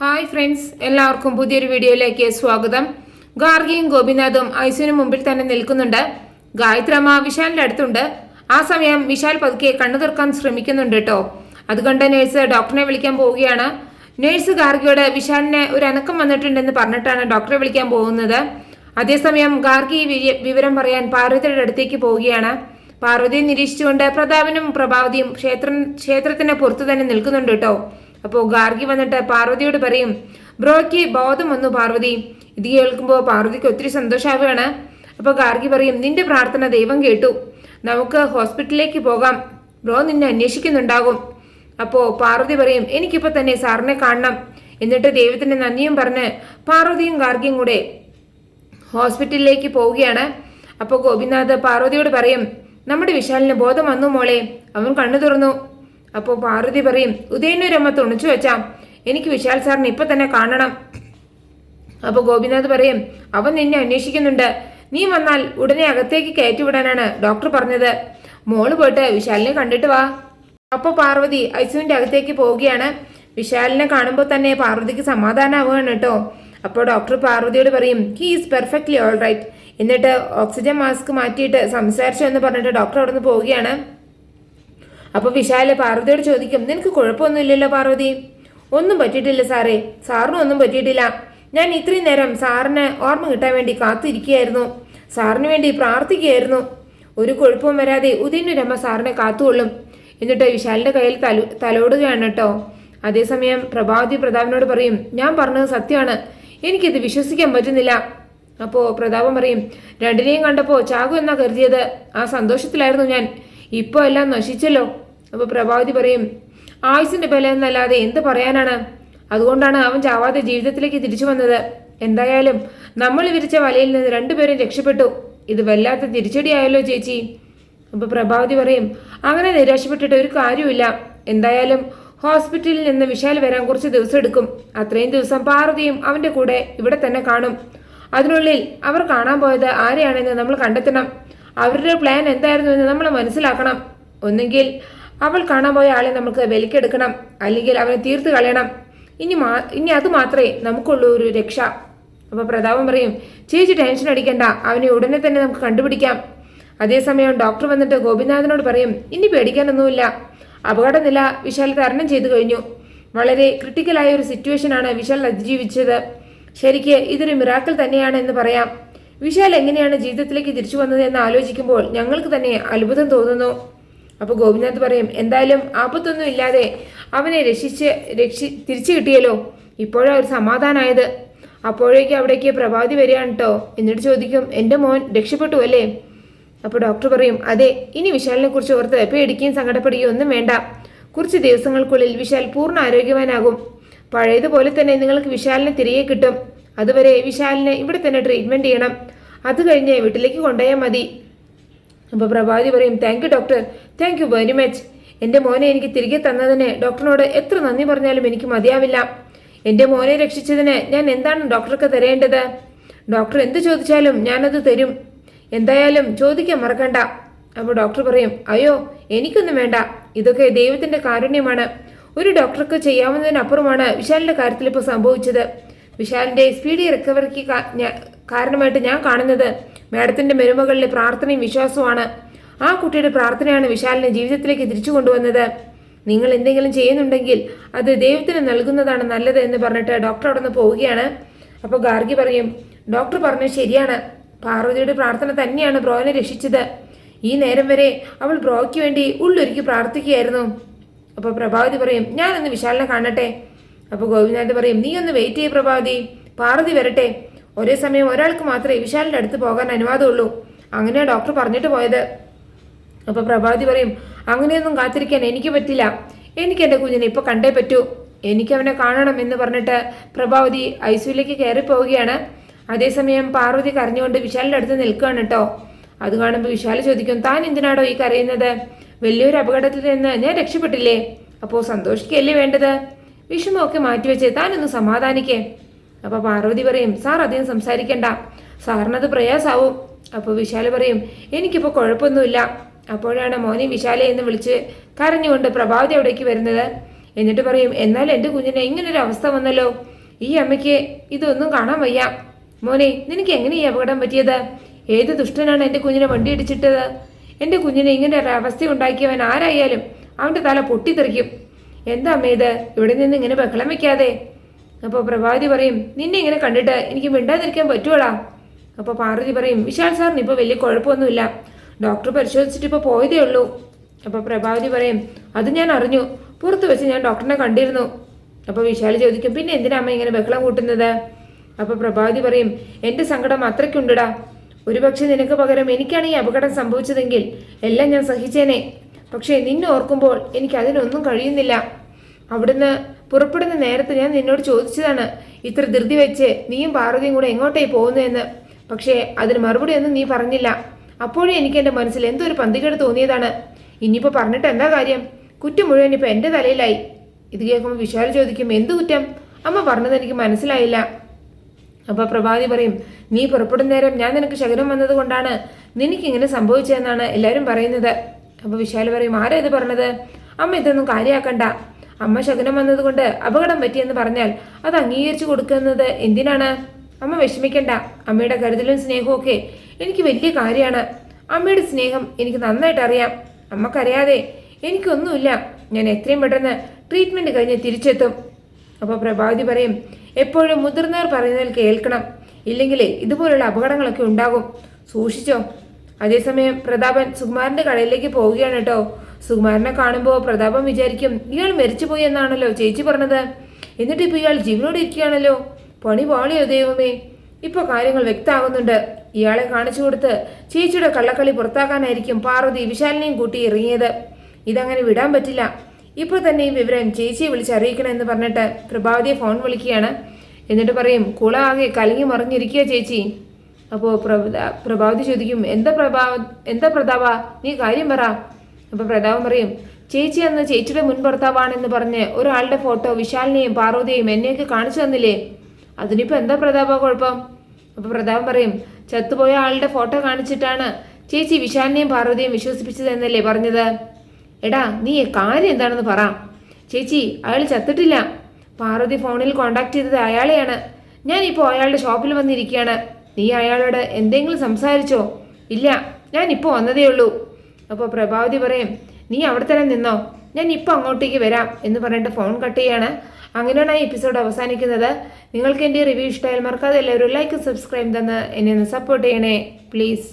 Hi friends എല്ലാവർക്കും പുതിയൊരു വീഡിയോയിലേക്ക് സ്വാഗതം. ഗാർഗിയും ഗോപിനാഥും ഐസുവിന് മുമ്പിൽ തന്നെ നിൽക്കുന്നുണ്ട്. ഗായത്രമ്മ വിശാലിന്റെ അടുത്തുണ്ട്. ആ സമയം വിശാൽ പതുക്കെ കണ്ണു തുറക്കാൻ ശ്രമിക്കുന്നുണ്ട് കേട്ടോ. അതുകൊണ്ട് നേഴ്സ് ഡോക്ടറിനെ വിളിക്കാൻ പോവുകയാണ്. നേഴ്സ് ഗാർഗിയോട് വിശാലിന് ഒരു അനക്കം വന്നിട്ടുണ്ടെന്ന് പറഞ്ഞിട്ടാണ് ഡോക്ടറെ വിളിക്കാൻ പോകുന്നത്. അതേസമയം ഗാർഗി വിവരം പറയാൻ പാർവതിയുടെ അടുത്തേക്ക് പോവുകയാണ്. പാർവതിയെ നിരീക്ഷിച്ചുകൊണ്ട് പ്രതാപനും പ്രഭാവതിയും ക്ഷേത്ര ക്ഷേത്രത്തിന് പുറത്തു തന്നെ നിൽക്കുന്നുണ്ട് കേട്ടോ. അപ്പോൾ ഗാർഗി വന്നിട്ട് പാർവതിയോട് പറയും ബ്രോയ്ക്ക് ബോധം വന്നു പാർവതി. ഇത് കേൾക്കുമ്പോൾ പാർവതിക്ക് ഒത്തിരി സന്തോഷാവുകയാണ്. അപ്പോൾ ഗാർഗി പറയും നിന്റെ പ്രാർത്ഥന ദൈവം കേട്ടു. നമുക്ക് ഹോസ്പിറ്റലിലേക്ക് പോകാം. ബ്രോ നിന്നെ അന്വേഷിക്കുന്നുണ്ടാകും. അപ്പോൾ പാർവതി പറയും എനിക്കിപ്പോൾ തന്നെ സാറിനെ കാണണം. എന്നിട്ട് ദൈവത്തിന് നന്ദിയും പറഞ്ഞ് പാർവതിയും ഗാർഗിയും കൂടെ ഹോസ്പിറ്റലിലേക്ക് പോവുകയാണ്. അപ്പോൾ ഗോപിനാഥ് പാർവതിയോട് പറയും നമ്മുടെ വിശാലിന് ബോധം വന്നു മോളെ. അവൻ കണ്ണു തുറന്നു. അപ്പോൾ പാർവതി പറയും ഉദയനൂരമ്മ തുണിച്ചു വെച്ചാം എനിക്ക് വിശാൽ സാറിനെ ഇപ്പൊ തന്നെ കാണണം. അപ്പോൾ ഗോപിനാഥ് പറയും അവൻ നിന്നെ അന്വേഷിക്കുന്നുണ്ട്. നീ വന്നാൽ ഉടനെ അകത്തേക്ക് കയറ്റിവിടാനാണ് ഡോക്ടർ പറഞ്ഞത്. മോൾ പോയിട്ട് വിശാലിനെ കണ്ടിട്ട് വാ. അപ്പോൾ പാർവതി ഐസുവിന്റെ അകത്തേക്ക് പോവുകയാണ്. വിശാലിനെ കാണുമ്പോൾ തന്നെ പാർവതിക്ക് സമാധാനമാവുകയാണ് കേട്ടോ. അപ്പോൾ ഡോക്ടർ പാർവതിയോട് പറയും he is perfectly all right എന്നിട്ട് ഓക്സിജൻ മാസ്ക് മാറ്റിയിട്ട് സംസാരിച്ചു എന്ന് പറഞ്ഞിട്ട് ഡോക്ടർ അവിടെ നിന്ന് പോവുകയാണ്. അപ്പോൾ വിശാല പാർവതിയോട് ചോദിക്കും നിനക്ക് കുഴപ്പമൊന്നുമില്ലല്ലോ പാർവതി? ഒന്നും പറ്റിയിട്ടില്ല സാറേ. സാറിനും ഒന്നും പറ്റിയിട്ടില്ല. ഞാൻ ഇത്രയും നേരം സാറിന് ഓർമ്മ കിട്ടാൻ വേണ്ടി കാത്തിരിക്കുകയായിരുന്നു. സാറിന് വേണ്ടി പ്രാർത്ഥിക്കുകയായിരുന്നു. ഒരു കുഴപ്പവും വരാതെ ഉദയനൊരമ്മ സാറിനെ കാത്തുകൊള്ളും. എന്നിട്ട് വിശാലിന്റെ കയ്യിൽ തലു തലോടുകയാണ് കേട്ടോ. അതേസമയം പ്രഭാവതി പ്രതാപനോട് പറയും ഞാൻ പറഞ്ഞത് സത്യമാണ്. എനിക്കിത് വിശ്വസിക്കാൻ പറ്റുന്നില്ല. അപ്പോൾ പ്രതാപം പറയും രണ്ടിനെയും കണ്ടപ്പോൾ ചാകു എന്നാ കരുതിയത്. ആ സന്തോഷത്തിലായിരുന്നു ഞാൻ. ഇപ്പോൾ എല്ലാം നശിച്ചല്ലോ. അപ്പോൾ പ്രഭാവതി പറയും ആയുസിന്റെ ബലം എന്നല്ലാതെ എന്ത് പറയാനാണ്? അതുകൊണ്ടാണ് അവൻ ചാവാതെ ജീവിതത്തിലേക്ക് തിരിച്ചു വന്നത്. എന്തായാലും നമ്മൾ വിരിച്ച വലയിൽ നിന്ന് രണ്ടുപേരും രക്ഷപ്പെട്ടു. ഇത് വല്ലാത്ത തിരിച്ചടിയായല്ലോ ചേച്ചി. അപ്പോൾ പ്രഭാവതി പറയും അങ്ങനെ നിരാശപ്പെട്ടിട്ട് ഒരു കാര്യമില്ല എന്തായാലും ഹോസ്പിറ്റലിൽ നിന്ന് വിശാൽ വരാൻ കുറച്ച് ദിവസം എടുക്കും. അത്രയും ദിവസം പാർവതിയും അവന്റെ കൂടെ ഇവിടെ തന്നെ കാണും. അതിനുള്ളിൽ അവർ കാണാൻ പോയത് ആരെയാണെന്ന് നമ്മൾ കണ്ടെത്തണം. അവരുടെ പ്ലാൻ എന്തായിരുന്നു എന്ന് നമ്മൾ മനസ്സിലാക്കണം. ഒന്നുകിൽ അവൾ കാണാൻ പോയ ആളെ നമുക്ക് വിലക്കെടുക്കണം അല്ലെങ്കിൽ അവനെ തീർത്ത് കളയണം. ഇനി മാ ഇനി അത് മാത്രമേ നമുക്കുള്ളൂ ഒരു രക്ഷ. അപ്പോൾ പ്രതാപം പറയും ചേച്ചി ടെൻഷൻ അടിക്കണ്ട. അവനെ ഉടനെ തന്നെ നമുക്ക് കണ്ടുപിടിക്കാം. അതേസമയം ഡോക്ടർ വന്നിട്ട് ഗോപിനാഥനോട് പറയും ഇനി പേടിക്കാനൊന്നുമില്ല. അപകടനില വിശാൽ തരണം ചെയ്തു കഴിഞ്ഞു. വളരെ ക്രിട്ടിക്കലായ ഒരു സിറ്റുവേഷനാണ് വിശാൽ അതിജീവിച്ചത്. ശരിക്ക് ഇതൊരു മിറാക്കിൾ തന്നെയാണ് എന്ന് പറയാം. വിശാൽ എങ്ങനെയാണ് ജീവിതത്തിലേക്ക് തിരിച്ചു വന്നത് എന്ന് ആലോചിക്കുമ്പോൾ ഞങ്ങൾക്ക് തന്നെ അത്ഭുതം തോന്നുന്നു. അപ്പോൾ ഗോപിനാഥ് പറയും എന്തായാലും ആപത്തൊന്നും ഇല്ലാതെ അവനെ രക്ഷിച്ച് രക്ഷി തിരിച്ചു കിട്ടിയല്ലോ. ഇപ്പോഴാ ഒരു സമാധാനമായത് അപ്പോഴേക്ക് അവിടേക്ക് പ്രഭാതി വരികയാണ് കേട്ടോ എന്നിട്ട് ചോദിക്കും എന്റെ മോൻ രക്ഷപ്പെട്ടു അല്ലേ? അപ്പോൾ ഡോക്ടർ പറയും അതെ ഇനി വിശാലിനെ കുറിച്ച് ഓർത്ത് പേടിക്കുകയും സങ്കടപ്പെടുകയും ഒന്നും വേണ്ട. കുറച്ച് ദിവസങ്ങൾക്കുള്ളിൽ വിശാൽ പൂർണ ആരോഗ്യവാനാകും. പഴയതുപോലെ തന്നെ നിങ്ങൾക്ക് വിശാലിനെ തിരികെ കിട്ടും. അതുവരെ വിശാലിനെ ഇവിടെ തന്നെ ട്രീറ്റ്മെന്റ് ചെയ്യണം. അത് കഴിഞ്ഞ് വീട്ടിലേക്ക് കൊണ്ടുപോയാൽ മതി. അപ്പോൾ പ്രഭാതി പറയും thank you doctor thank you very much എന്റെ മോനെ എനിക്ക് തിരികെ തന്നതിന് ഡോക്ടറിനോട് എത്ര നന്ദി പറഞ്ഞാലും എനിക്ക് മതിയാവില്ല. എന്റെ മോനെ രക്ഷിച്ചതിന് ഞാൻ എന്താണ് ഡോക്ടർക്ക് തരേണ്ടത്? ഡോക്ടർ എന്ത് ചോദിച്ചാലും ഞാനത് തരും. എന്തായാലും ചോദിക്കാൻ മറക്കണ്ട. അപ്പോൾ ഡോക്ടർ പറയും അയ്യോ എനിക്കൊന്നും വേണ്ട. ഇതൊക്കെ ദൈവത്തിന്റെ കാരുണ്യമാണ്. ഒരു ഡോക്ടർക്ക് ചെയ്യാവുന്നതിനപ്പുറമാണ് വിശാലിന്റെ കാര്യത്തിൽ ഇപ്പോൾ സംഭവിച്ചത്. വിശാലിന്റെ സ്പീഡി റിക്കവറിക്ക് കാരണമായിട്ട് ഞാൻ കാണുന്നത് മാഡത്തിന്റെ മെരുമകളിലെ പ്രാർത്ഥനയും വിശ്വാസവുമാണ്. ആ കുട്ടിയുടെ പ്രാർത്ഥനയാണ് വിശാലിനെ ജീവിതത്തിലേക്ക് തിരിച്ചു കൊണ്ടുവന്നത്. നിങ്ങൾ എന്തെങ്കിലും ചെയ്യുന്നുണ്ടെങ്കിൽ അത് ദൈവത്തിന് നൽകുന്നതാണ് നല്ലത് എന്ന് പറഞ്ഞിട്ട് ഡോക്ടർ അവിടെ നിന്ന് പോവുകയാണ്. അപ്പോൾ ഗാർഗി പറയും ഡോക്ടർ പറഞ്ഞത് ശരിയാണ്. പാർവതിയുടെ പ്രാർത്ഥന തന്നെയാണ് ബ്രോനെ രക്ഷിച്ചത്. ഈ നേരം വരെ അവൾ ബ്രോയ്ക്ക് വേണ്ടി ഉള്ളൊരുക്കി പ്രാർത്ഥിക്കുകയായിരുന്നു. അപ്പോൾ പ്രഭാവതി പറയും ഞാനൊന്ന് വിശാലിനെ കാണട്ടെ. അപ്പോൾ ഗോപിനാഥ് പറയും നീ ഒന്ന് വെയിറ്റ് ചെയ്യ പ്രഭാതി. പാർവതി വരട്ടെ. ഒരേ സമയം ഒരാൾക്ക് മാത്രമേ വിശാലിന്റെ അടുത്ത് പോകാൻ അനുവാദമുള്ളൂ. അങ്ങനെയാ ഡോക്ടർ പറഞ്ഞിട്ട് പോയത്. അപ്പോൾ പ്രഭാതി പറയും അങ്ങനെയൊന്നും കാത്തിരിക്കാൻ എനിക്ക് പറ്റില്ല. എനിക്ക് എന്റെ കുഞ്ഞിനെ ഇപ്പോൾ കണ്ടേ പറ്റൂ. എനിക്ക് അവനെ കാണണം എന്ന് പറഞ്ഞിട്ട് പ്രഭാവതി ഐസിയുലേക്ക് കയറി പോവുകയാണ്. അതേസമയം പാർവതി കരഞ്ഞുകൊണ്ട് വിശാലിന്റെ അടുത്ത് നിൽക്കുകയാണ് കേട്ടോ അത് കാണുമ്പോൾ വിശാൽ ചോദിക്കും താൻ എന്തിനാടോ ഈ കരയുന്നത്? വലിയൊരു അപകടത്തിൽ നിന്ന് ഞാൻ രക്ഷപ്പെട്ടില്ലേ? അപ്പോൾ സന്തോഷിക്കല്ലേ വേണ്ടത്? വിഷമമൊക്കെ മാറ്റിവെച്ച് താനൊന്ന് സമാധാനിക്കേ. അപ്പോൾ പാർവതി പറയും സാർ അധികം സംസാരിക്കണ്ട. സാറിനത് പ്രയാസാവും. അപ്പോൾ വിശാൽ പറയും എനിക്കിപ്പോൾ കുഴപ്പമൊന്നുമില്ല അപ്പോഴാണ് മോനി വിശാലെ എന്ന് വിളിച്ച് കരഞ്ഞുകൊണ്ട് പ്രഭാവതി അവിടേക്ക് വരുന്നത്. എന്നിട്ട് പറയും എന്നാൽ എന്റെ കുഞ്ഞിനെ ഇങ്ങനൊരു അവസ്ഥ വന്നല്ലോ. ഈ അമ്മയ്ക്ക് ഇതൊന്നും കാണാൻ വയ്യ. മോനെ നിനക്ക് എങ്ങനെ ഈ അപകടം പറ്റിയത്? ഏത് ദുഷ്ടനാണ് എന്റെ കുഞ്ഞിനെ വണ്ടി ഇടിച്ചിട്ടത്? എന്റെ കുഞ്ഞിനെ ഇങ്ങനെ ഒരു അവസ്ഥ ഉണ്ടാക്കിയവൻ ആരായാലും അവന്റെ തല പൊട്ടിത്തെറിക്കും. എന്താ അമ്മ ഇത്? ഇവിടെ നിന്ന് ഇങ്ങനെ ബഹളം വെക്കാതെ. അപ്പോൾ പ്രഭാതി പറയും നിന്നെ ഇങ്ങനെ കണ്ടിട്ട് എനിക്ക് മിണ്ടാതിരിക്കാൻ പറ്റുവോളാ അപ്പോൾ പാർവതി പറയും വിശാൽ സാറിന് ഇപ്പോൾ വലിയ കുഴപ്പമൊന്നുമില്ല. ഡോക്ടർ പരിശോധിച്ചിട്ട് ഇപ്പോൾ പോയതേ ഉള്ളൂ. അപ്പോൾ പ്രഭാവതി പറയും അത് ഞാൻ അറിഞ്ഞു. പുറത്ത് വെച്ച് ഞാൻ ഡോക്ടറിനെ കണ്ടിരുന്നു. അപ്പോൾ വിശാൽ ചോദിക്കും പിന്നെ എന്തിനാ അമ്മ ഇങ്ങനെ ബഹളം കൂട്ടുന്നത്? അപ്പോൾ പ്രഭാവതി പറയും എന്റെ സങ്കടം അത്രയ്ക്കുണ്ടടാ. ഒരുപക്ഷെ നിനക്ക് പകരം എനിക്കാണ് ഈ അപകടം സംഭവിച്ചതെങ്കിൽ എല്ലാം ഞാൻ സഹിച്ചേനെ. പക്ഷേ നിന്നെ ഓർക്കുമ്പോൾ എനിക്ക് അതിനൊന്നും കഴിയുന്നില്ല. അവിടുന്ന് പുറപ്പെടുന്ന നേരത്തെ ഞാൻ നിന്നോട് ചോദിച്ചതാണ് ഇത്ര ധൃതി വെച്ച് നീയും പാർവതിയും കൂടെ എങ്ങോട്ടേ പോകുന്നതെന്ന് പക്ഷേ അതിന് മറുപടി ഒന്നും നീ പറഞ്ഞില്ല. അപ്പോഴേ എനിക്ക് എന്റെ മനസ്സിൽ എന്തോ ഒരു പന്തികേട് തോന്നിയതാണ്. ഇനിയിപ്പോൾ പറഞ്ഞിട്ട് എന്താ കാര്യം? കുറ്റം മുഴുവൻ ഇപ്പോൾ എന്റെ തലയിലായി. ഇത് കേൾക്കുമ്പോൾ വിശാൽ ചോദിക്കും എന്ത് കുറ്റം? അമ്മ പറഞ്ഞത് എനിക്ക് മനസ്സിലായില്ല. അപ്പോൾ പ്രഭാതി പറയും നീ പുറപ്പെടുന്ന നേരം ഞാൻ നിനക്ക് ശകലം വന്നത് കൊണ്ടാണ്. നിനക്കിങ്ങനെ സംഭവിച്ചതെന്നാണ് എല്ലാവരും പറയുന്നത്. അപ്പോൾ വിശാൽ പറയും ആരാ ഇത് പറഞ്ഞത്? അമ്മ ഇതൊന്നും കാര്യമാക്കണ്ട അമ്മ ശകുനം വന്നതുകൊണ്ട് അപകടം പറ്റിയെന്ന് പറഞ്ഞാൽ അത് അംഗീകരിച്ചു കൊടുക്കുന്നത് എന്തിനാണ്? അമ്മ വിഷമിക്കണ്ട. അമ്മയുടെ കരുതലും സ്നേഹവും എനിക്ക് വലിയ കാര്യമാണ്. അമ്മയുടെ സ്നേഹം എനിക്ക് നന്നായിട്ട് അറിയാം. അമ്മക്കറിയാതെ എനിക്കൊന്നുമില്ല. ഞാൻ എത്രയും പെട്ടെന്ന് ട്രീറ്റ്മെന്റ് കഴിഞ്ഞ് തിരിച്ചെത്തും. അപ്പോൾ പ്രഭാതി പറയും എപ്പോഴും മുതിർന്നവർ പറയുന്നതിൽ കേൾക്കണം. ഇല്ലെങ്കിൽ ഇതുപോലുള്ള അപകടങ്ങളൊക്കെ ഉണ്ടാകും. സൂക്ഷിച്ചോ. അതേസമയം പ്രതാപൻ സുകുമാരന്റെ കടയിലേക്ക് പോവുകയാണ് കേട്ടോ. സുകുമാരനെ കാണുമ്പോൾ പ്രതാപൻ വിചാരിക്കും ഇയാൾ മരിച്ചുപോയി എന്നാണല്ലോ ചേച്ചി പറഞ്ഞത്. എന്നിട്ട് ഇപ്പോൾ ഇയാൾ ജീവനോട് ഇരിക്കുകയാണല്ലോ. പണി പാളിയോ ദൈവമേ? ഇപ്പോൾ കാര്യങ്ങൾ വ്യക്തമാകുന്നുണ്ട്. ഇയാളെ കാണിച്ചു കൊടുത്ത് ചേച്ചിയുടെ കള്ളക്കളി പുറത്താക്കാനായിരിക്കും പാർവതി വിശാലിനെയും കൂട്ടി ഇറങ്ങിയത്. ഇതങ്ങനെ വിടാൻ പറ്റില്ല. ഇപ്പോൾ തന്നെ ഈ വിവരം ചേച്ചിയെ വിളിച്ചറിയിക്കണമെന്ന് പറഞ്ഞിട്ട് പ്രഭാവതിയെ ഫോൺ വിളിക്കുകയാണ്. എന്നിട്ട് പറയും കുള കലങ്ങി മറിഞ്ഞിരിക്കുക ചേച്ചി. അപ്പോൾ പ്രഭാവതി ചോദിക്കും എന്താ പ്രഭാവ എന്താ പ്രതാപ? നീ കാര്യം പറ. അപ്പോൾ പ്രതാപം പറയും ചേച്ചി അന്ന് ചേച്ചിയുടെ മുൻ ഭർത്താവാണെന്ന് പറഞ്ഞ് ഒരാളുടെ ഫോട്ടോ വിശാലിനെയും പാർവതിയെയും എന്നെയൊക്കെ കാണിച്ചു തന്നില്ലേ? അതിനിപ്പോൾ എന്താ പ്രതാപ കുഴപ്പം? അപ്പോൾ പ്രതാപം പറയും ചത്തുപോയ ആളുടെ ഫോട്ടോ കാണിച്ചിട്ടാണ് ചേച്ചി വിശാലിനെയും പാർവതിയെയും വിശ്വസിപ്പിച്ചതെന്നല്ലേ പറഞ്ഞത്? എടാ നീ കാര്യം എന്താണെന്ന് പറ. ചേച്ചി അയാൾ ചത്തിട്ടില്ല. പാർവതി ഫോണിൽ കോണ്ടാക്ട് ചെയ്തത് അയാളെയാണ്. ഞാനിപ്പോൾ അയാളുടെ ഷോപ്പിൽ വന്നിരിക്കുകയാണ്. നീ അയാളോട് എന്തെങ്കിലും സംസാരിച്ചോ? ഇല്ല ഞാൻ ഇപ്പോൾ വന്നതേ ഉള്ളൂ. അപ്പോൾ പ്രഭാവതി പറയും നീ അവിടെ തന്നെ നിന്നോ? ഞാൻ ഇപ്പോൾ അങ്ങോട്ടേക്ക് വരാം എന്ന് പറഞ്ഞിട്ട് ഫോൺ കട്ട് ചെയ്യാണ്. അങ്ങനെയാണ് ഈ എപ്പിസോഡ് അവസാനിക്കുന്നത്. നിങ്ങൾക്ക് എന്റെ റിവ്യൂ ഇഷ്ടമായാൽ മറക്കാതെ എല്ലാവരും ലൈക്ക് സബ്സ്ക്രൈബ് തന്ന് എന്നെ ഒന്ന് സപ്പോർട്ട് ചെയ്യണേ പ്ലീസ്